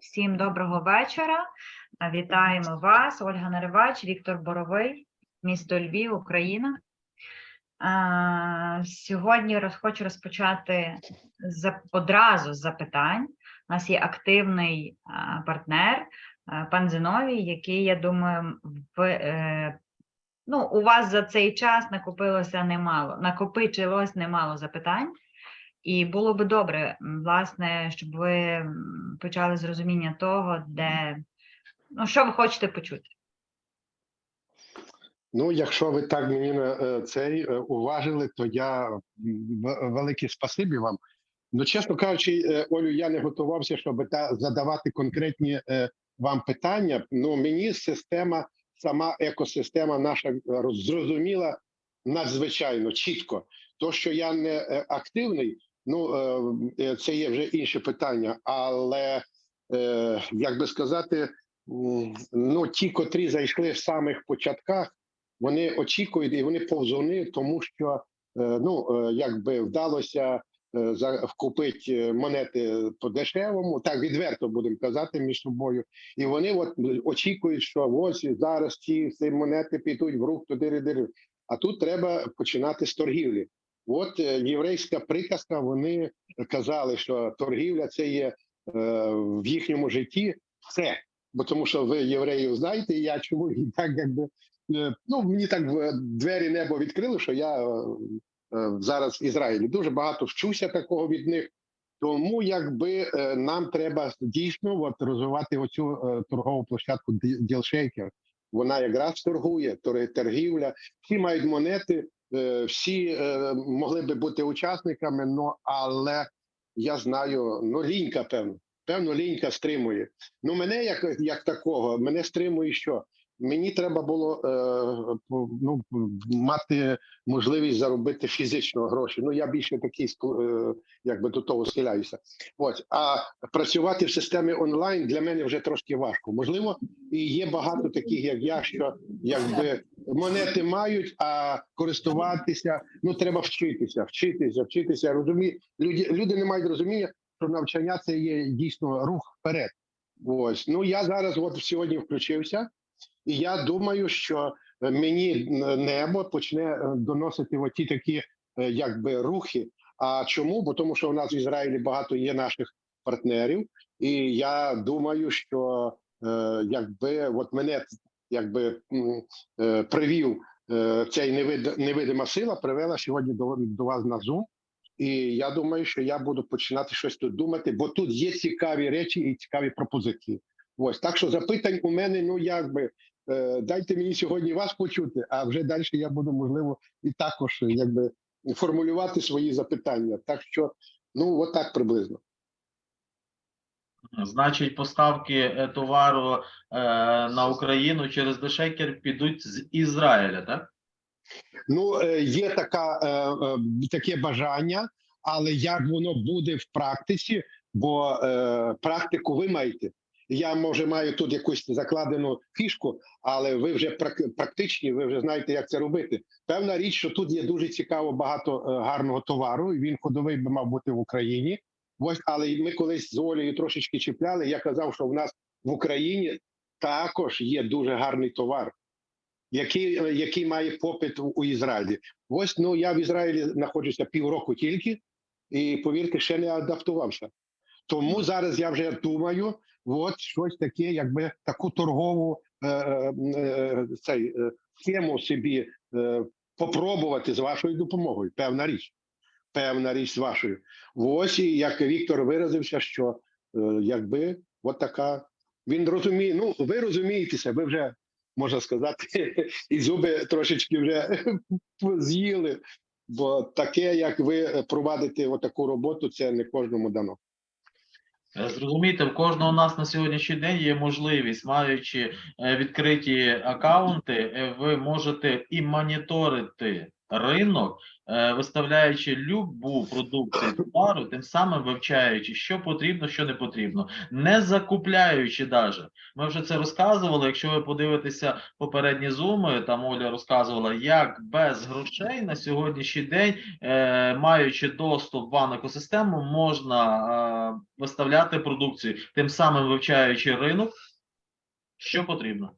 Всім доброго вечора. Вітаємо вас, Ольга Наривач, Віктор Боровий, місто Львів, Україна. Сьогодні хочу розпочати одразу з запитань. У нас є активний партнер, пан Зиновій, який, я думаю, в, е, ну, у вас за цей час накопилося немало, накопичилось немало запитань. І було би добре, власне, щоб ви почали з розуміння того, де ну, що ви хочете почути. Ну, якщо ви так мені на е, цей е, уважили, то я велике спасибі вам. Ну, чесно кажучи, е, Олю, я не готувався, щоб та задавати конкретні вам питання. Ну, мені система, сама екосистема наша зрозуміла надзвичайно чітко. То, що я не активний, ну е, е, це є вже інше питання. Але е, як би сказати, ну ті, котрі зайшли в самих початках вони очікують і вони повзуни, тому що ну якби вдалося за вкупити монети по дешевому, так відверто будемо казати між собою. І вони от очікують, що ось зараз ці, ці монети підуть в рух туди дири А тут треба починати з торгівлі. От е, єврейська приказка. Вони казали, що торгівля це є е, в їхньому житті все. Бо тому, що ви євреїв знаєте, і я чому і так якби Е, ну мені так двері небо відкрило, що я зараз в Ізраїлі дуже багато вчуся такого від них. Тому якби нам треба дійсно от, розвивати оцю торгову площадку Ділшейкер. Вона якраз торгує, торгівля. Всі мають монети, всі е, могли би бути учасниками, ну але я знаю, ну лінька, певно. Певно, лінька стримує. Ну, мене як, як такого, мене стримує що? Мені треба було е, ну, мати можливість заробити фізично гроші. Ну я більше такий е, якби до того схиляюся. Ось а працювати в системі онлайн для мене вже трошки важко. Можливо, і є багато таких, як я, що якби монети мають, а користуватися ну треба вчитися, вчитися, вчитися. Розумі, люди, люди не мають розуміння, що навчання це є дійсно рух вперед. Ось ну я зараз, от сьогодні включився. І я думаю, що е, мені небо почне е, доносити оті такі е, якби рухи. А чому? Бо тому, що у нас в Ізраїлі багато є наших партнерів, і я думаю, що якби от мене якби привів цей невид, невидима сила, привела сьогодні до, до вас на Zoom. І я думаю, що я буду починати щось тут думати, бо тут є цікаві речі і цікаві пропозиції. Ось так що запитань у мене, ну якби е, дайте мені сьогодні вас почути, а вже далі я буду можливо і також якби формулювати свої запитання. Так що, ну от так приблизно. Значить, поставки е, товару е, на Україну через дешекер підуть з Ізраїля, так? Ну е, є така е, е, таке бажання, але як воно буде в практиці, бо е, практику ви маєте. Я може маю тут якусь закладену фішку, але ви вже прак- практичні, ви вже знаєте, як це робити. Певна річ, що тут є дуже цікаво багато е, гарного товару. і Він ходовий би мав бути в Україні. Ось, але ми колись з Олею трошечки чіпляли. Я казав, що в нас в Україні також є дуже гарний товар, який, е, який має попит у Ізраїлі. Ось ну я в Ізраїлі знаходжуся півроку тільки, і повірте, ще не адаптувався. Тому зараз я вже думаю, от щось таке, якби таку торгову е, е, е, цей, схему собі е, попробувати з вашою допомогою. Певна річ. Певна річ з вашою. Ось і як Віктор виразився, що якби от така. Він розуміє, ну ви розумієтеся, ви вже можна сказати, і зуби трошечки вже з'їли. Бо таке, як ви провадите отаку роботу, це не кожному дано. Е, Зрозумійте, в кожного у нас на сьогоднішній день є можливість, маючи е, відкриті акаунти, е, ви можете і моніторити ринок, е, виставляючи любу продукцію товару, тим самим вивчаючи, що потрібно, що не потрібно, не закупляючи даже. Ми вже це розказували. Якщо ви подивитеся попередні зуми, там Оля розказувала, як без грошей на сьогоднішній день, е, маючи доступ в екосистему, можна е, виставляти продукцію, тим самим вивчаючи ринок, що потрібно.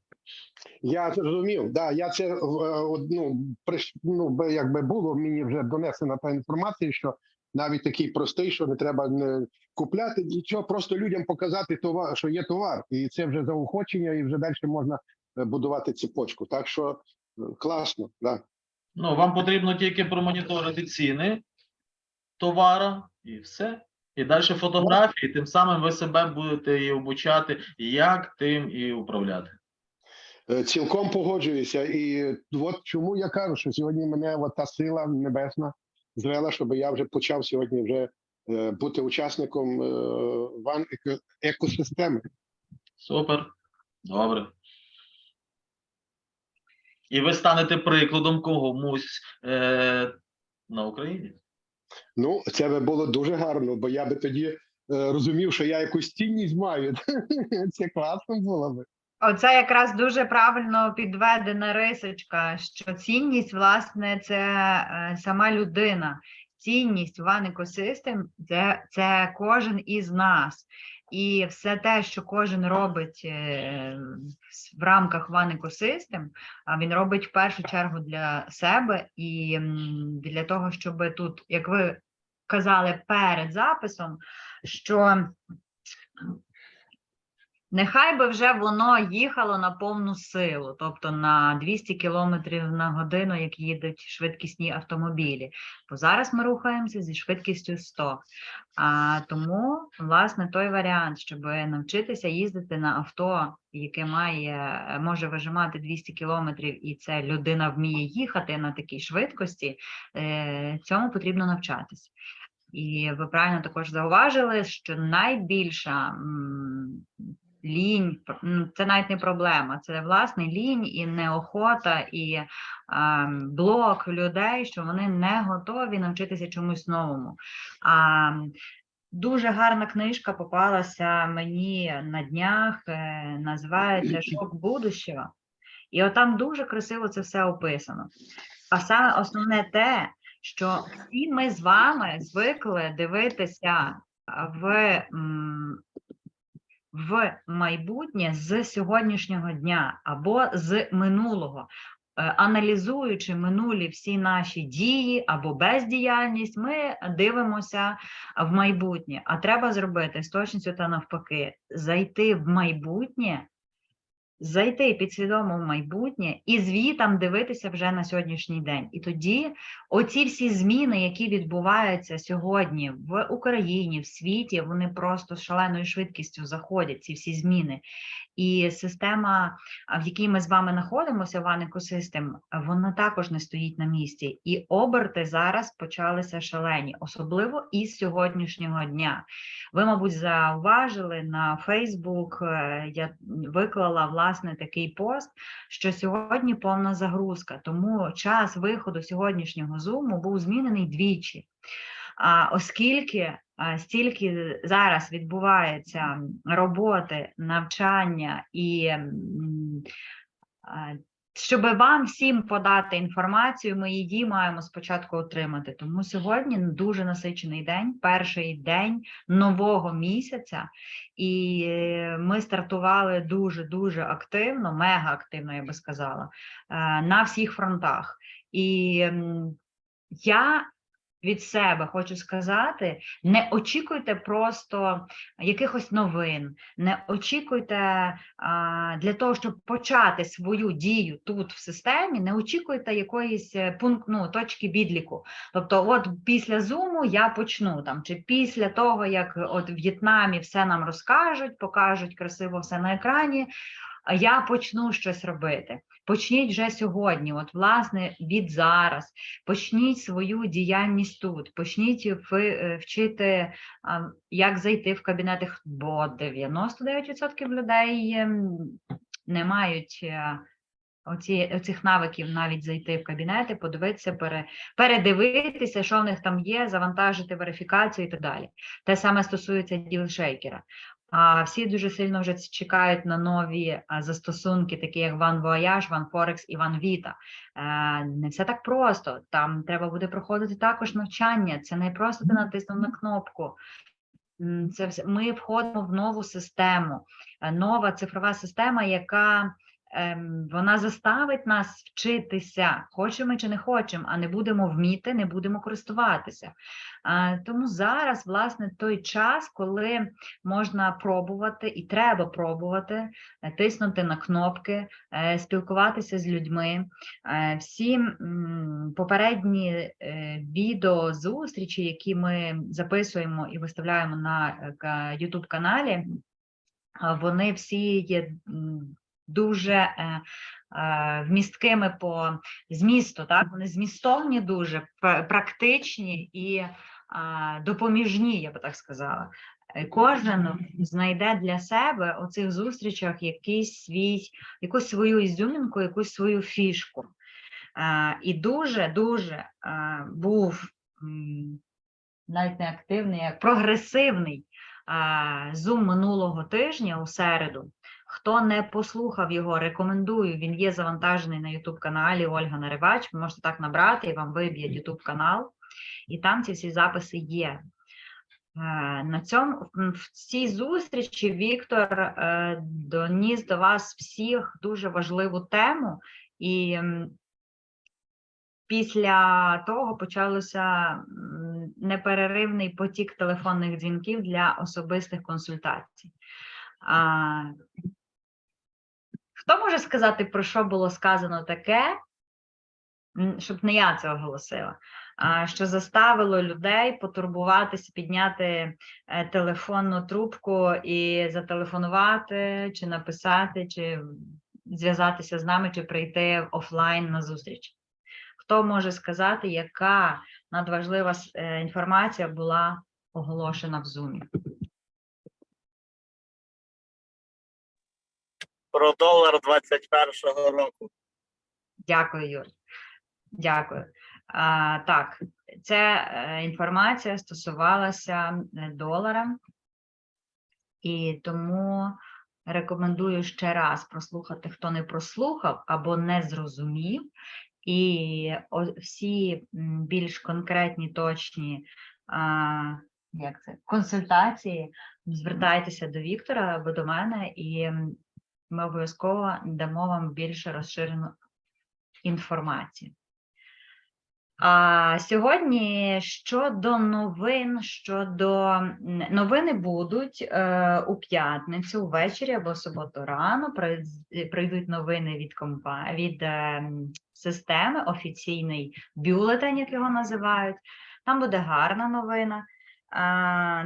Я зрозумів, да, я це е, ну, приш, ну, якби було мені вже донесена та інформація, що навіть такий простий, що не треба не купляти нічого, просто людям показати товар, що є товар, і це вже заохочення, і вже далі можна е, будувати цепочку. Так що е, класно, да. Ну, вам потрібно тільки промоніторити ціни товара і все. І далі фотографії, тим самим ви себе будете і обучати, як тим і управляти. Е, Цілком погоджуюся, і от чому я кажу, що сьогодні мене от та сила небесна звела, щоб я вже почав сьогодні вже е, бути учасником е, ван еко- екосистеми. Супер. Добре. І ви станете прикладом комусь е, на Україні. Ну, це би було дуже гарно, бо я би тоді е, розумів, що я якусь цінність маю. Це класно було би. Оце якраз дуже правильно підведена рисочка, що цінність, власне, це е, сама людина. Цінність One Ecosystem це, це кожен із нас. І все те, що кожен робить е, в рамках One Ecosystem, він робить в першу чергу для себе і для того, щоб тут, як ви казали перед записом, що Нехай би вже воно їхало на повну силу, тобто на 200 км на годину, як їдуть швидкісні автомобілі. Бо зараз ми рухаємося зі швидкістю 100. А тому, власне, той варіант, щоб навчитися їздити на авто, яке має, може вижимати 200 км, і це людина вміє їхати на такій швидкості, е, цьому потрібно навчатися. І ви правильно також зауважили, що найбільша лінь, ну, це навіть не проблема, це власне лінь і неохота, і а, блок людей, що вони не готові навчитися чомусь новому. А, Дуже гарна книжка попалася мені на днях, е, називається Шок будущого. І отам дуже красиво це все описано. А саме основне те, що всі ми з вами звикли дивитися в, в майбутнє з сьогоднішнього дня або з минулого. Е, Аналізуючи минулі всі наші дії або бездіяльність, ми дивимося в майбутнє. А треба зробити з точністю та навпаки, зайти в майбутнє, зайти підсвідомо в майбутнє і звітам дивитися вже на сьогоднішній день. І тоді оці всі зміни, які відбуваються сьогодні в Україні, в світі, вони просто з шаленою швидкістю заходять, ці всі зміни. І система, в якій ми з вами знаходимося, One Ecosystem, вона також не стоїть на місці. І оберти зараз почалися шалені, особливо із сьогоднішнього дня. Ви, мабуть, зауважили на Фейсбук, я виклала власне такий пост, що сьогодні повна загрузка, тому час виходу сьогоднішнього зуму був змінений двічі. А, оскільки стільки зараз відбувається роботи, навчання і щоб вам всім подати інформацію, ми її маємо спочатку отримати. Тому сьогодні дуже насичений день, перший день нового місяця, і е, ми стартували дуже дуже активно, мега активно, я би сказала, е, на всіх фронтах. І я від себе хочу сказати: не очікуйте просто якихось новин, не очікуйте для того, щоб почати свою дію тут в системі, не очікуйте якоїсь е, пункт, ну, точки відліку. Тобто, от після зуму я почну там, чи після того, як от в В'єтнамі все нам розкажуть, покажуть красиво все на екрані. А Я почну щось робити. Почніть вже сьогодні, от власне від зараз. Почніть свою діяльність тут, почніть е, вчити, як зайти в кабінети, бо 99% людей не мають е, оці, оцих навиків навіть зайти в кабінети, подивитися, пере, передивитися, що в них там є, завантажити верифікацію і так далі. Те саме стосується ділшейкера. А всі дуже сильно вже чекають на нові застосунки, такі як OneVoyage, OneForex і Ван Віта. Не все так просто. Там треба буде проходити також навчання. Це не просто ти натиснув на кнопку. Це все. Ми входимо в нову систему, е, нова цифрова система, яка вона заставить нас вчитися, хочемо чи не хочемо, а не будемо вміти, не будемо користуватися. Тому зараз, власне, той час, коли можна пробувати і треба пробувати, е, тиснути на кнопки, е, спілкуватися з людьми. Е, Всі попередні е, відео зустрічі, які ми записуємо і виставляємо на YouTube каналі, вони всі є дуже е, е, вмісткими по змісту, так? Вони змістовні дуже, практичні і е, допоміжні, я би так сказала. Е, Кожен знайде для себе у цих зустрічах якийсь свій, якусь свою ізюмінку, якусь свою фішку. Е, І дуже дуже е, був навіть не активний, як прогресивний зум минулого тижня у середу. Хто не послухав його, рекомендую. Він є завантажений на youtube каналі Ольга Наривач. Ви можете так набрати, і вам виб'є youtube канал, і там ці всі записи є. Е, На цьому в цій зустрічі Віктор е, доніс до вас всіх дуже важливу тему, і після того почалося м, непереривний потік телефонних дзвінків для особистих консультацій. Хто може сказати, про що було сказано таке, щоб не я це оголосила, що заставило людей потурбуватися, підняти е, телефонну трубку і зателефонувати, чи написати, чи зв'язатися з нами, чи прийти офлайн на зустріч? Хто може сказати, яка надважлива е, інформація була оголошена в Zoom? Про долар 21-го року. Дякую, Юр. Дякую. А, так, ця е, інформація стосувалася е, долара, і тому рекомендую ще раз прослухати, хто не прослухав або не зрозумів. І всі більш конкретні, точні а, як це, консультації, звертайтеся до Віктора або до мене, і ми обов'язково дамо вам більше розширену інформацію. А сьогодні щодо новин, щодо новини будуть е, у п'ятницю ввечері або суботу рано. Прийдуть новини від компа від е, системи, офіційний бюлетень, як його називають. Там буде гарна новина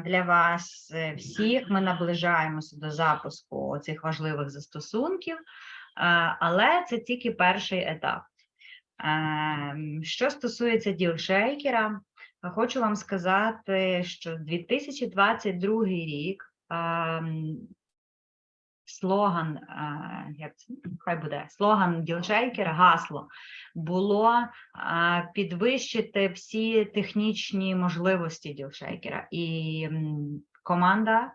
для вас е, всіх. Ми наближаємося до запуску цих важливих застосунків, але це тільки перший етап. Ем, Що стосується ділшейкера, хочу вам сказати, що 2022 рік ем, слоган, е, як хай буде слоган ділшейкера, гасло було е, підвищити всі технічні можливості ділшейкера, і команда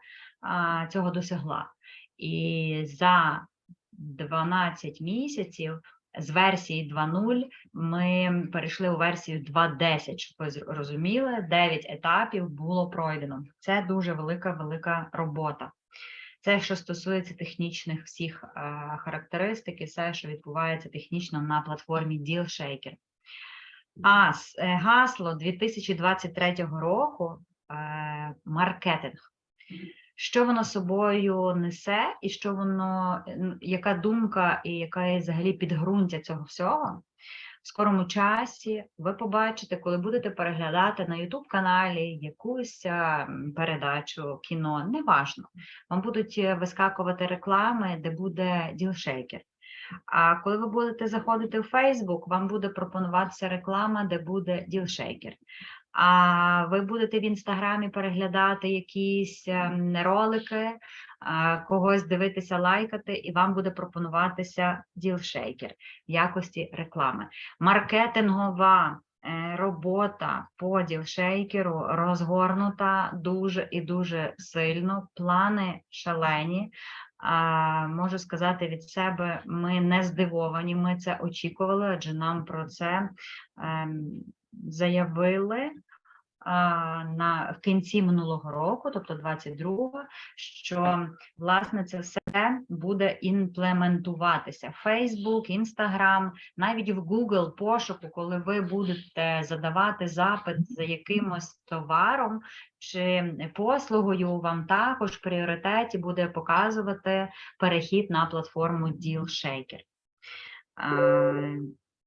цього досягла. І за 12 місяців з версії 2.0 ми перейшли у версію 2.10, щоб ви розуміли, 9 етапів було пройдено. Це дуже велика, велика робота. Це що стосується технічних всіх характеристик і все, що відбувається технічно на платформі DealShaker. А е, гасло 2023 року е, маркетинг. Що воно собою несе, і що воно, яка думка і яка взагалі підґрунтя цього всього? В скорому часі ви побачите, коли будете переглядати на youtube каналі якусь передачу, кіно, неважно. Вам будуть е, вискакувати реклами, де буде ділшейкер. А коли ви будете заходити в Facebook, вам буде пропонуватися реклама, де буде ділшейкер. а ви будете в інстаграмі переглядати якісь ем, ролики, когось дивитися, лайкати, і вам буде пропонуватися ділшейкер в якості реклами. Маркетингова е, робота по ділшейкеру розгорнута дуже і дуже сильно. Плани шалені. Можу сказати від себе, ми не здивовані, ми це очікували, адже нам про це ем, заявили на в кінці минулого року, тобто 22-го, що власне це все буде імплементуватися. Facebook, Instagram, навіть в Google пошуку, коли ви будете задавати запит за якимось товаром чи послугою, вам також в пріоритеті буде показувати перехід на платформу DealShaker.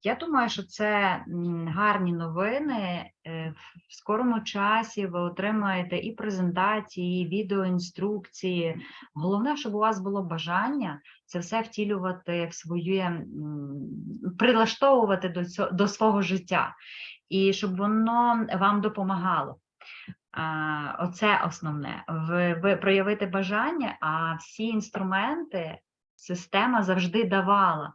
Я думаю, що це гарні новини. Е, В скорому часі ви отримаєте і презентації, і відеоінструкції. Головне, щоб у вас було бажання це все втілювати в своє, прилаштовувати до, цього, до свого життя, і щоб воно вам допомагало. Оце основне. Ви, ви проявити бажання, а всі інструменти система завжди давала.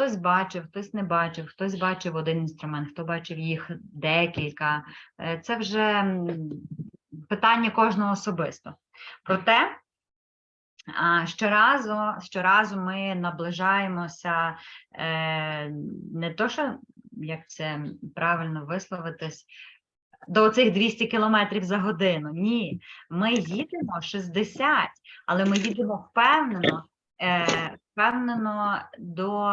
Хтось бачив, хтось не бачив, хтось бачив один інструмент, хто бачив їх декілька. Е, Це вже питання кожного особисто. Проте щоразу, щоразу ми наближаємося е, не то, що як це правильно висловитись, до цих 200 кілометрів за годину. Ні, ми їдемо 60, але ми їдемо впевнено, е, впевнено до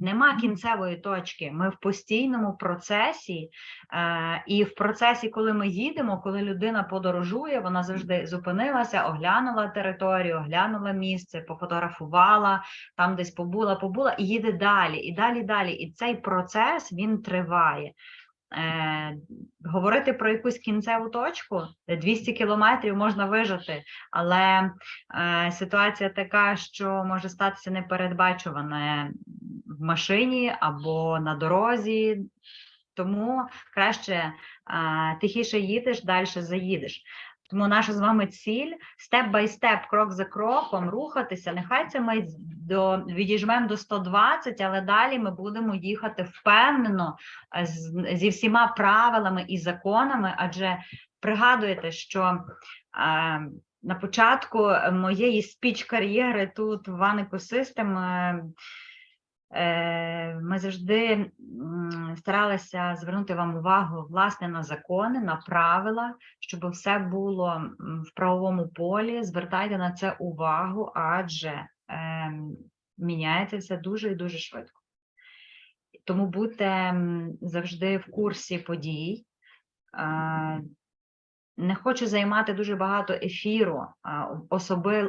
нема кінцевої точки. Ми в постійному процесі, е, і в процесі, коли ми їдемо, коли людина подорожує, вона завжди зупинилася, оглянула територію, оглянула місце, пофотографувала, там десь побула, побула і їде далі, і далі, далі. І цей процес він триває. Е, говорити про якусь кінцеву точку, де 200 кілометрів можна вижити, але е, ситуація така, що може статися непередбачуване в машині або на дорозі, тому краще е, тихіше їдеш, далі заїдеш. Тому наша з вами ціль степ бай степ, крок за кроком, рухатися. Нехай це ми до відіжмемо до 120, але далі ми будемо їхати впевнено е, з, зі всіма правилами і законами. Адже пригадуєте, що е, на початку моєї спіч кар'єри тут в Ecosystem е, е, ми завжди старалися звернути вам увагу власне на закони, на правила, щоб все було в правовому полі. Звертайте на це увагу, адже ем, міняється все дуже і дуже швидко. Тому будьте завжди в курсі подій. Не хочу займати дуже багато ефіру,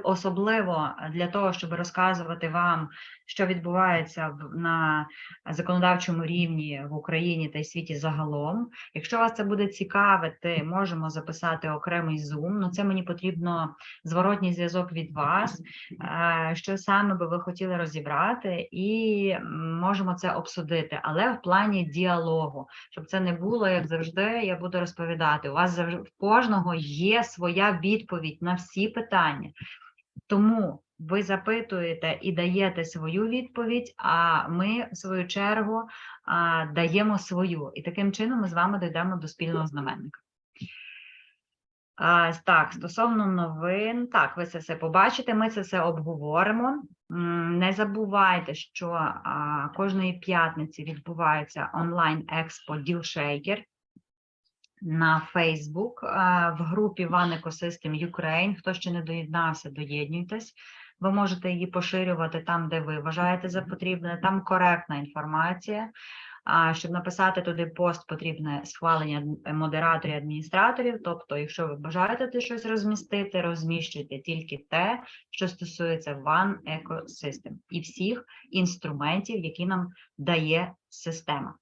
особливо для того, щоб розказувати вам, що відбувається на законодавчому рівні в Україні та й світі загалом. Якщо вас це буде цікавити, можемо записати окремий Zoom. Ну це мені потрібно зворотній зв'язок від вас, е, що саме би ви хотіли розібрати, і можемо це обсудити, але в плані діалогу, щоб це не було як завжди. Я буду розповідати. У вас завжди в кожного є своя відповідь на всі питання. Тому ви запитуєте і даєте свою відповідь, а ми, в свою чергу, даємо свою. І таким чином ми з вами дійдемо до спільного знаменника. Так, стосовно новин, так, ви це все побачите, ми це все обговоримо. Не забувайте, що кожної п'ятниці відбувається онлайн-експо DealShaker на Facebook в групі One Ecosystem Ukraine. Хто ще не доєднався, доєднуйтесь. Ви можете її поширювати там, де ви вважаєте за потрібне. Там коректна інформація. А щоб написати туди пост, потрібне схвалення модераторів адміністраторів. Тобто, якщо ви бажаєте щось розмістити, розміщуйте тільки те, що стосується One Ecosystem і всіх інструментів, які нам дає система.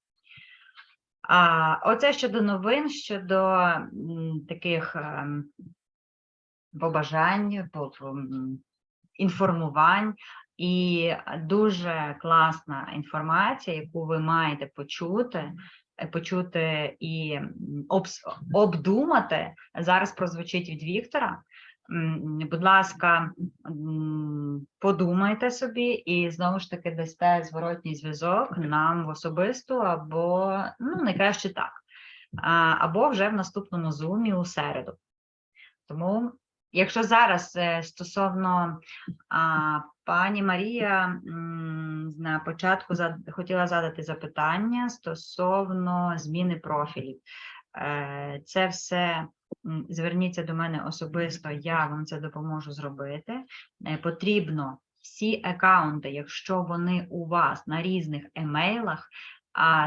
А, оце щодо новин, щодо таких ем, побажань, інформувань. І дуже класна інформація, яку ви маєте почути, е, почути і обдумати, зараз прозвучить від Віктора. Будь ласка, подумайте собі і знову ж таки дасте зворотній зв'язок нам в особисту, або ну найкраще так, або вже в наступному зумі у середу. Тому, якщо зараз е, стосовно а, пані Марія на початку зад- хотіла задати запитання стосовно зміни профілів. Е, Це все зверніться до мене особисто, я вам це допоможу зробити. Е, Потрібно всі аккаунти, якщо вони у вас на різних емейлах,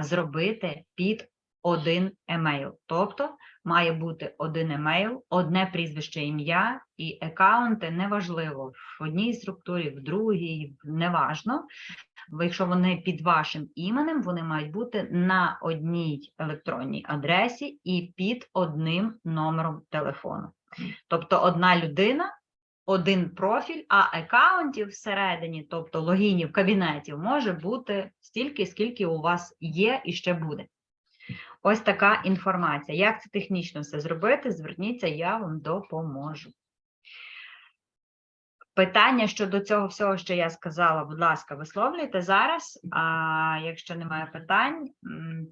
зробити під один емейл. Тобто має бути один емейл, одне прізвище ім'я і акаунти неважливо в одній структурі, в другій, неважно. Якщо вони під вашим іменем, вони мають бути на одній електронній адресі і під одним номером телефону. Тобто одна людина, один профіль, а акаунтів всередині, тобто логінів, кабінетів, може бути стільки, скільки у вас є і ще буде. Ось така інформація. Як це технічно все зробити? Зверніться, я вам допоможу. Питання щодо цього всього, що я сказала, будь ласка, висловлюйте зараз. А якщо немає питань,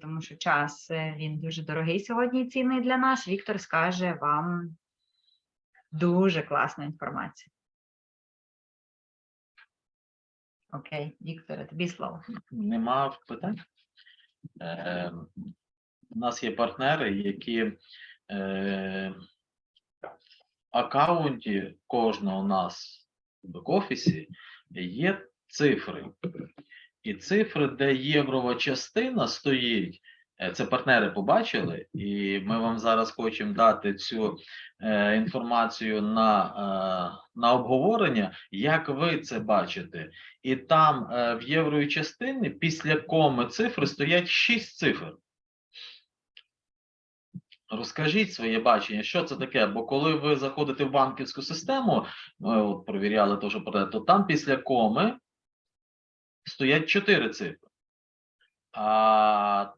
тому що час е, він дуже дорогий сьогодні і цінний для нас, Віктор скаже вам дуже класну інформацію. Окей, Вікторе, тобі слово. Нема питань. У нас є партнери, які е, аккаунті кожного у нас в бек-офісі є цифри. І цифри, де єврова частина стоїть, е, це партнери побачили, і ми вам зараз хочемо дати цю е, інформацію на, е, на обговорення, як ви це бачите. І там е, в євровій частині після коми цифри стоять 6 цифр. Розкажіть своє бачення, що це таке? Бо коли ви заходите в банківську систему, ми от провіряли те, що про то там після коми стоять 4 цифри. А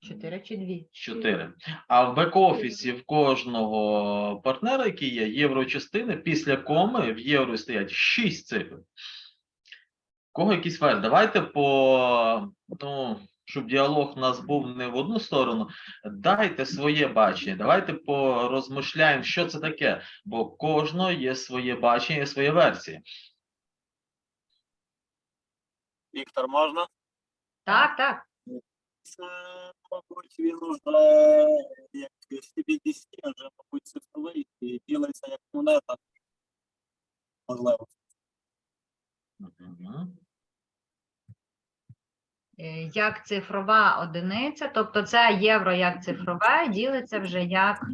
Чотири чи дві? 4. А в бек-офісі в кожного партнера, який є єврочастини, після коми в євро стоять 6 цифр. В Кого якісь версії? Давайте по, ну, щоб діалог у нас був не в одну сторону, дайте своє бачення, давайте порозмишляємо, що це таке, бо в кожного є своє бачення, є своя версія. Віктор, можна? Так, так. Це, мабуть, він уже як CBDC, вже, мабуть, цифровий і ділиться як монета. Можливо. Мгм. Е, Як цифрова одиниця, тобто це євро як цифрове, ділиться вже як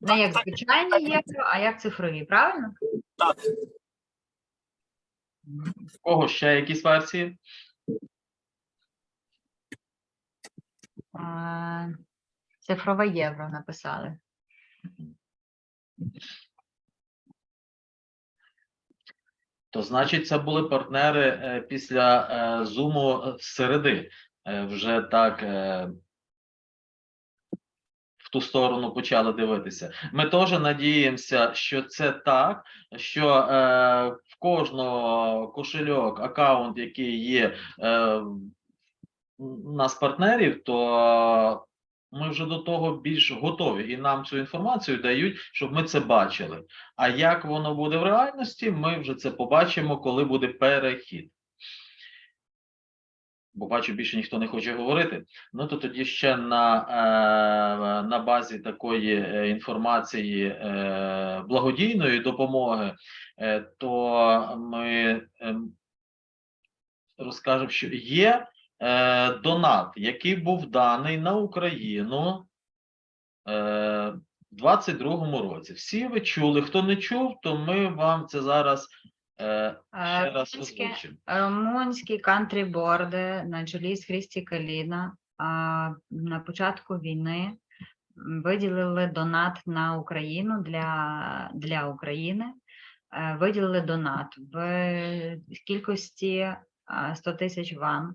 не як звичайні євро, а як цифрові, правильно? Так, В кого ще якісь версії? Цифрове євро написали. То значить, це були партнери е, після е, зуму е, середи. Вже так в ту сторону почали дивитися. Ми теж надіємося, що це так, що в кожного кошельок, аккаунт, який є у нас партнерів, то ми вже до того більш готові, і нам цю інформацію дають, щоб ми це бачили. А як воно буде в реальності, ми вже це побачимо, коли буде перехід. Бо бачу, більше ніхто не хоче говорити. Ну то тоді ще на, е, на базі такої е, інформації е, благодійної допомоги, е, то ми е, розкажемо, що є е, донат, який був даний на Україну е, в 22-му році. Всі ви чули. Хто не чув, то ми вам це зараз е, ще Е, раз румунське- озвучимо. Румунські кантрі-борди на чолі з Хрісті Каліна на початку війни виділили донат на Україну для, для України. Е, Виділили донат в кількості а, 100 тисяч ван.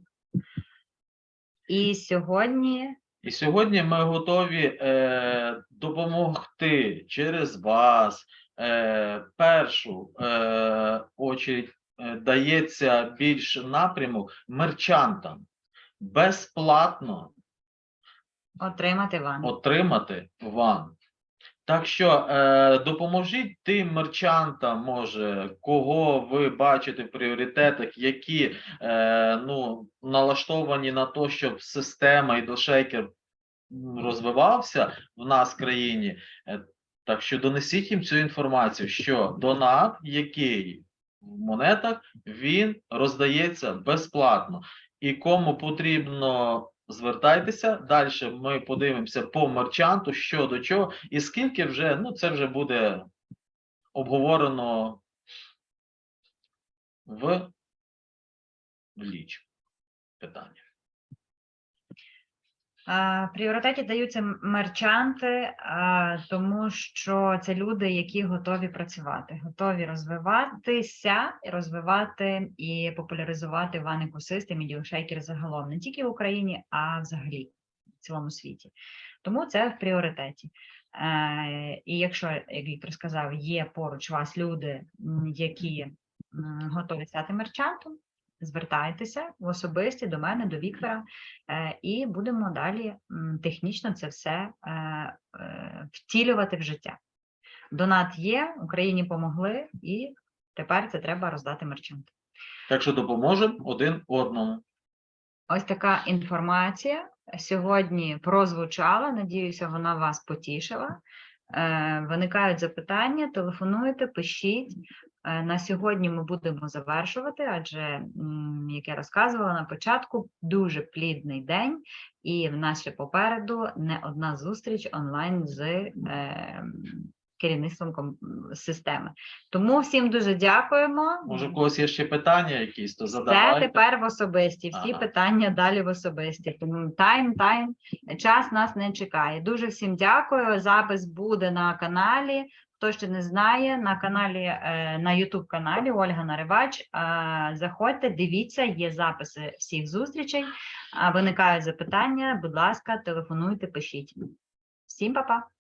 І сьогодні І сьогодні ми готові е, допомогти через вас. Е, першу е, очередь е, дається більш напряму мерчантам безплатно отримати ван. отримати ван. Так що е, допоможіть тим мерчантам, може, кого ви бачите в пріоритетах, які е, ну, налаштовані на те, щоб система і дошейкер розвивався в нас в країні. Е, так що донесіть їм цю інформацію, що донат, який в монетах, він роздається безплатно. І кому потрібно, звертайтеся. Далі ми подивимося по мерчанту, що до чого, і скільки вже, ну це вже буде обговорено в, ліч питання. Пріоритеті даються мерчанти, тому що це люди, які готові працювати, готові розвиватися, розвивати і популяризувати ван екосистем і діошейкер загалом, не тільки в Україні, а взагалі в цілому світі. Тому це в пріоритеті. Е, І якщо, як Віктор сказав, є поруч вас люди, які готові стати мерчантом, звертайтеся в особисті до мене, до Віктора. Е, і будемо далі технічно це все е, е, втілювати в життя. Донат є, Україні помогли, і тепер це треба роздати мерчантам. Так що допоможемо один одному. Ось така інформація сьогодні прозвучала. Надіюся, вона вас потішила. Виникають запитання, телефонуйте, пишіть. Е, На сьогодні ми будемо завершувати, адже, як я розказувала на початку, дуже плідний день, і в нас ще попереду не одна зустріч онлайн з е, керівництвом системи. Тому всім дуже дякуємо. Може, в когось є ще питання якісь, то Це задавайте. тепер в особисті. Всі Ага. питання далі в особисті. Тому тайм, тайм, час нас не чекає. Дуже всім дякую. Запис буде на каналі. Хто ще не знає, на каналі е, на YouTube каналі Ольга Наривач. е, Заходьте, дивіться, є записи всіх зустрічей. Виникають запитання. Будь ласка, телефонуйте, пишіть. Всім па-па.